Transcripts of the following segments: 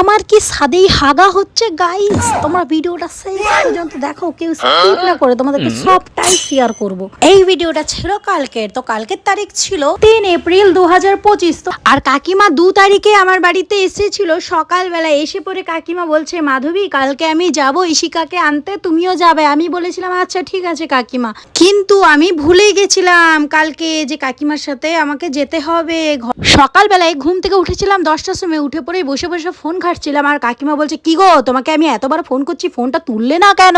আমার কি সাদেই হাগা হচ্ছে গাইস তোমরা ভিডিওটা শেষ পর্যন্ত দেখো কেউ স্কিপ না করে তোমাদেরকে সবটাই শেয়ার করব। এই ভিডিওটা ছিল কালকের তো কালকের তারিখ ছিল তিন এপ্রিল দু হাজার পঁচিশ। তো আর কাকিমা দু তারিখে আমার বাড়িতে এসেছিল সকালবেলা এসে পরে কাকিমা বলছে মাধবী কালকে আমি যাব ইশিকাকে আনতে তুমিও যাবে। আমি বলেছিলাম আচ্ছা ঠিক আছে কাকিমা। কিন্তু আমি ভুলে গেছিলাম কালকে যে কাকিমার সাথে আমাকে যেতে হবে সকালবেলায় ঘুম থেকে উঠেছিলাম দশটার সময় উঠে পরেই বসে বসে ফোন ঘাটছিলাম আর কাকিমা বলছে, কি গো, তোমাকে আমি এতবার ফোন করছি ফোনটা তুললে না কেন?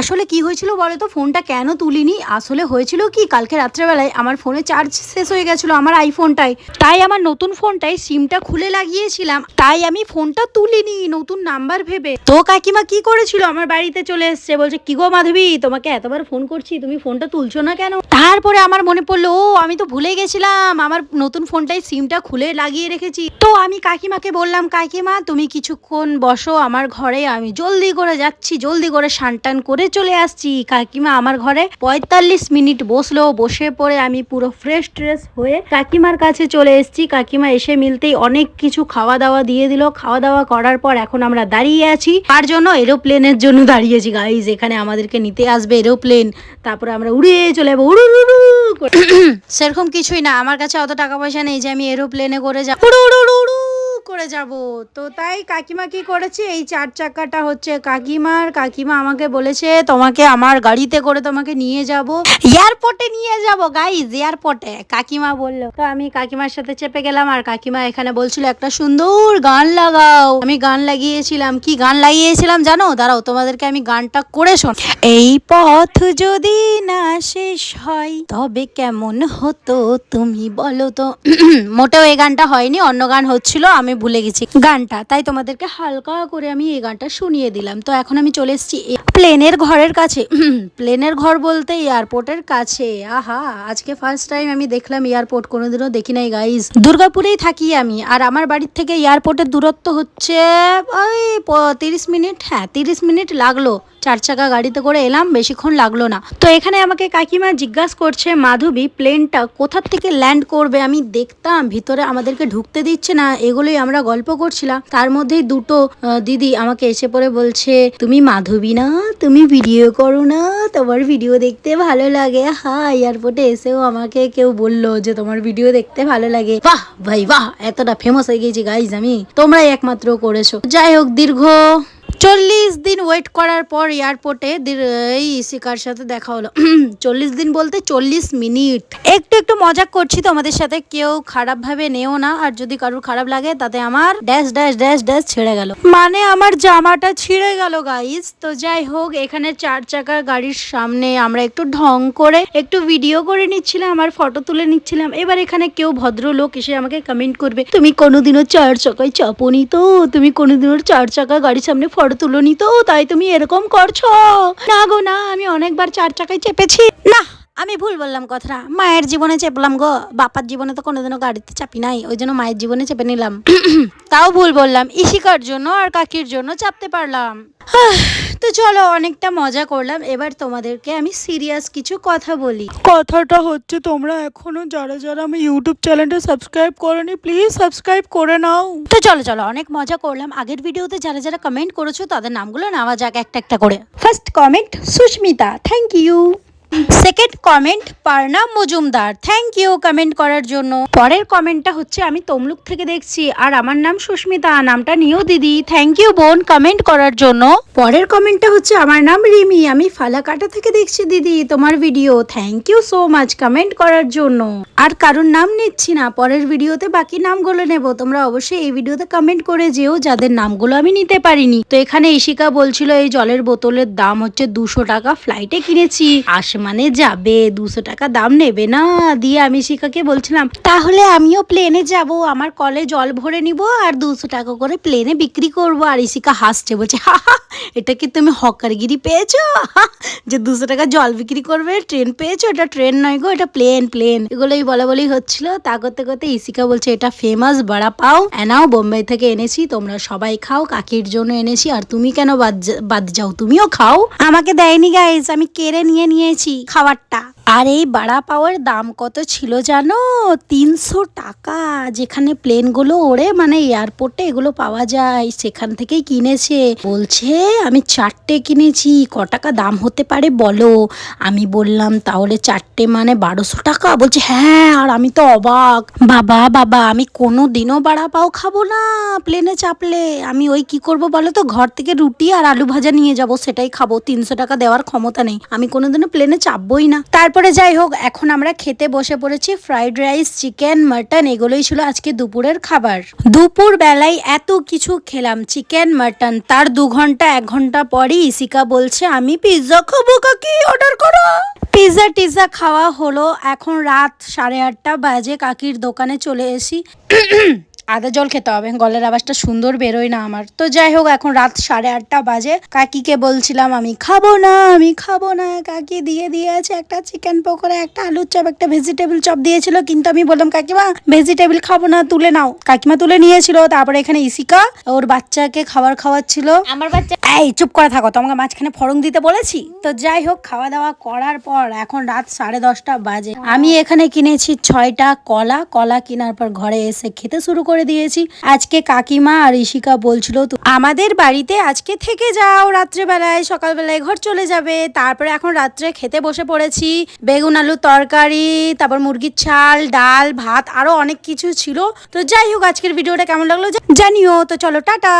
আসলে কি হয়েছিল বলো তো ফোনটা কেন তুলিনি? আসলে হয়েছিল কি, কালকে রাত্রেবেলায় আমার ফোনে চার্জ শেষ হয়ে গেছিল আমার আইফোনটাই তাই আমার নতুন ফোনটাই সিমটা খুলে লাগিয়েছিলাম, তাই আমি ফোনটা তুলিনি, নতুন নাম্বার ভেবে। তো কাকিমা কি করেছিল, আমার বাড়িতে চলে এসছে, বলছে, কি গো মাধবী, তোমাকে এতবার ফোন করছি, তুমি ফোনটা তুলছো না কেন? তারপরে আমার মনে পড়ল, ও, আমি তো ভুলে গেছিলাম, আমার নতুন ফোনটাই সিমটা খুলে লাগিয়ে রেখেছি। তো আমি কাকিমাকে বললাম, কাকিমা, তুমি কিছুক্ষণ বসো আমার ঘরে আমি জলদি করে যাচ্ছি জলদি করে টান করে চলে আসছি। কাকিমা আমার ঘরে পঁয়তাল্লিশ মিনিট বসল বসে পড়ে আমি পুরো ফ্রেশ ট্রেশ হয়ে কাকিমার কাছে চলে এসেছি। কাকিমা এসে মিলতেই অনেক কিছু খাওয়া দাওয়া দিয়ে দিল। খাওয়া দাওয়া করার পর এখন আমরা দাঁড়িয়ে আছি। তার জন্য এরোপ্লেনের জন্য দাঁড়িয়েছি গাইজ এখানে আমাদেরকে নিতে আসবে এরোপ্লেন তারপরে আমরা উড়ে চলে যাব। উড়ু সেরকম কিছুই না। আমার কাছে অত টাকা পয়সা নেই যে আমি এরোপ্লেনে করে যাব উড়ু উড়ু করে যাব? তো তাই কাকিমা কি করেছে? এই চার চাকাটা হচ্ছে কাকিমার। কাকিমা আমাকে বলেছে, তোমাকে আমার গাড়িতে করে তোমাকে নিয়ে যাব। এয়ারপোর্টে নিয়ে যাব গাইজ এয়ারপোর্টে। কাকিমা বলল। তো আমি কাকিমার সাথে চেপে গেলাম আর কাকিমা এখানে বলছিল, একটা সুন্দর গান লাগাও। আমি গান লাগিয়েছিলাম। কি গান লাগিয়েছিলাম জানো? দাঁড়াও, তোমাদেরকে আমি গানটা করে শোন। এই পথ যদি না শেষ হয়, তবে কেমন হতো তুমি বলো তো? মোটেও এই গানটা হয়নি, অন্য গান হচ্ছিল, আমি ভুলে গেছি। গানটা, তাই তোমাদেরকে হালকা করে আমি এই গানটা শুনিয়ে দিলাম। তো এখন আমি চলে এসেছি প্লেনের ঘরের কাছে। প্লেনের ঘর বলতে এয়ারপোর্টের কাছে। আহা, আজকে ফার্স্ট টাইম আমি দেখলাম এয়ারপোর্ট, কোনোদিনও দেখি নাই গাইজ দুর্গাপুরেই থাকি আমি, আর আমার বাড়ির থেকে এয়ারপোর্টের দূরত্ব হচ্ছে, ওই তিরিশ মিনিট হ্যাঁ তিরিশ মিনিট লাগল। চার চাকা গাড়িতে করে এলাম, বেশিক্ষণ লাগল না। তো এখানে আমাকে কাকিমা জিজ্ঞাসা করছে, মাধবী প্লেনটা কোথার থেকে ল্যান্ড করবে? আমি দেখতাম, ভিতরে আমাদেরকে ঢুকতে দিচ্ছে না। এগুলোই আমরা গল্প করছিলাম। তার মধ্যেই দুটো দিদি আমাকে এসে পড়ে বলছে, তুমি মাধবী না? তুমি ভিডিও করো না? তোমার ভিডিও দেখতে ভালো লাগে? হ্যাঁ এয়ারপোর্টে এসেও আমাকে কেউ বলল যে, তোমার ভিডিও দেখতে ভালো লাগে। বাহ, ভাই, বাহ, এতটা ফেমাস হয়ে গেছি গাইজ আমি। তোমরাই একমাত্র করেছ। যাই হোক, দীর্ঘ চল্লিশ দিন ওয়েট করার পর এয়ারপোর্টে এই ইসিকার সাথে দেখা হলো। চল্লিশ দিন বলতে চল্লিশ মিনিট। একটু একটু মজা করছি তোমাদের সাথে, কেউ খারাপ ভাবে নেও না, আর যদি কারোর খারাপ লাগে তাতে আমার ড্যাশ ড্যাশ ড্যাশ ড্যাশ ছেড়ে গেল। মানে আমার জামাটা ছিঁড়ে গেল গাইজ তো যাই হোক, এখানে চার চাকার গাড়ির সামনে আমরা একটু ঢং করে একটু ভিডিও করে নিচ্ছিলাম, আর ফটো তুলে নিচ্ছিলাম। এবার এখানে কেউ ভদ্রলোক এসে আমাকে কমেন্ট করবে, তুমি কোনোদিনও চার চাকায় চাপনি তো? তুমি কোনোদিনও চার চাকা গাড়ির সামনে ফটো তুলোনি তো, তাই তুমি এরকম করছ। না গো, না, আমি অনেকবার চার চাকায় চেপেছি। না। আমি ভুল বললাম কথাটা? মায়ের জীবনে চেপলাম গো। বাপার জীবনে তো কোনোদিনও গাড়িতে চাপি নাই ওই জন্য মায়ের জীবনে চেপে নিলাম। তাও ভুল বললাম ইশিকার জন্য আর কাকির জন্য চাপতে পারলাম। তো চলো অনেকটা মজা করলাম এবার তোমাদেরকে আমি সিরিয়াস কিছু কথা বলি। কথাটা হচ্ছে তোমরা এখনও যারা যারা আমি ইউটিউব চ্যানেলটা সাবস্ক্রাইব করনি প্লিজ সাবস্ক্রাইব করে নাও। তো চলো চলো অনেক মজা করলাম। আগের ভিডিওতে যারা যারা কমেন্ট করেছ তাদের নামগুলো নেওয়া যাক একটা একটা করে। First comment Susmita thank you second comment Parna Majumdar thank you comment করার জন্য। পরের কমেন্টটা হচ্ছে, আমি তমলুক থেকে দেখছি, আর আমার নাম সুস্মিতা, নামটা নিও দিদি। থ্যাংক ইউ বোন কমেন্ট করার জন্য। পরের কমেন্টটা হচ্ছে, আমার নাম রিমি, আমি ফালাকাটা থেকে দেখছি দিদি, তোমার video thank you so much comment করার জন্য। আর কারোর নাম নিচ্ছি না, পরের ভিডিওতে বাকি নামগুলো নেব। তোমরা অবশ্যই এই ভিডিওতে কমেন্ট করে যেও, যাদের নামগুলো আমি নিতে পারিনি। তো এখানে ইশিকা বলছিল, এই জলের বোতলের দাম হচ্ছে দুশো টাকা ফ্লাইটে কিনেছি। আসমানে যাবে, দুশো টাকা দাম নেবে। না, দিয়ে আমি শিখাকে বলছিলাম, তাহলে আমিও প্লেনে যাব, আমার কলে জল ভরে নিব আর দুশো টাকা করে প্লেনে বিক্রি করব। আর ইশিকা হাসছে, বলছে, "হা এটা কি তুমি হকারগিরি পেয়েছ? যে দুশো টাকা জল বিক্রি করবে, ট্রেন পেয়েছ? এটা ট্রেন নয় গো, এটা প্লেন প্লেন এগুলোই বলা বলি হচ্ছিল। তা করতে করতে ইসিকা বলছে, এটা ফেমাস বড়া পাও। এনাও বোম্বাই থেকে এনেছি, তোমরা সবাই খাও, কাকির জন্য এনেছি, আর তুমি কেন বাদ বাদ যাও, তুমিও খাও। আমাকে দেয়নি গাইস আমি কেড়ে নিয়ে নিয়েছি। খাবারটা আর এই বাড়া পাওয়ার দাম কত ছিল জানো? তিনশো টাকা। যেখানে প্লেনগুলো ওড়ে মানে এয়ারপোর্টে এগুলো পাওয়া যায়, সেখান থেকেই কিনেছে। বলছে, আমি চারটে কিনেছি, ক টাকা দাম হতে পারে বলো? আমি বললাম, তাহলে চারটে মানে বারোশো টাকা? বলছে হ্যাঁ আর আমি তো অবাক। বাবা বাবা, আমি কোনো দিনও বাড়া পাও খাব না, প্লেনে চাপলে। আমি ওই কি করব বলো তো? ঘর থেকে রুটি আর আলু ভাজা নিয়ে যাব, সেটাই খাব। তিনশো টাকা দেওয়ার ক্ষমতা নেই। আমি কোনোদিনও প্লেনে চাপবই না। তারপরে যাই হোক, এখন আমরা খেতে বসে পড়েছি ফ্রাইড রাইস চিকেন মাটন এগুলোই ছিল আজকে দুপুরের খাবার। দুপুর বেলায় এত কিছু খেলাম চিকেন মাটন তার দু ঘণ্টা, এক ঘণ্টা পরই ইসিকা বলছে, আমি পিৎজা খাব কাকি অর্ডার করো। পিৎজা টিজা খাওয়া হলো, এখন রাত সাড়ে আটটা বাজে, কাকির দোকানে চলে এসি। আদা জল খেতে হবে। গলের আওয়াজটা সুন্দর বেরোয় না আমার। তো যাই হোক এখন রাত সাড়ে আটটা বাজে। কাকিকে বলছিলাম আমি খাব না আমি খাব না। কাকি দিয়ে দিয়েছে একটা চিকেন পকোড়া একটা আলুর চপ একটা ভেজিটেবল চপ দিয়েছিল। কিন্তু আমি বললাম কাকিমা ভেজিটেবল খাব না তুলে নাও। কাকিমা তুলে নিয়েছিল তারপরে এখানে ইসিকা ওর বাচ্চাকে খাবার খাওয়াচ্ছিল। আমার বাচ্চা এই চুপ করে থাকো তোমাকে মাঝখানে ফড়ং দিতে বলেছি। তো যাই হোক খাওয়া দাওয়া করার পর এখন রাত সাড়ে দশটা বাজে। আমি এখানে কিনেছি ছয়টা কলা। কলা কেনার পর ঘরে এসে খেতে শুরু করে দিয়েছি। আজকে কাকিমা আর ঋষিকা বলছিল, তো আমাদের বাড়িতে আজকে থেকে যাও, রাত্রেবেলায়, সকালবেলায় ঘর চলে যাবে। তারপরে এখন রাত্রে খেতে বসে পড়েছি। বেগুন আলু তরকারি, তারপর মুরগির ছাল, ডাল, ভাত, আরও অনেক কিছু ছিল। তো যাই হোক, আজকের ভিডিওটা কেমন লাগল জানিও। তো চলো, টাটা।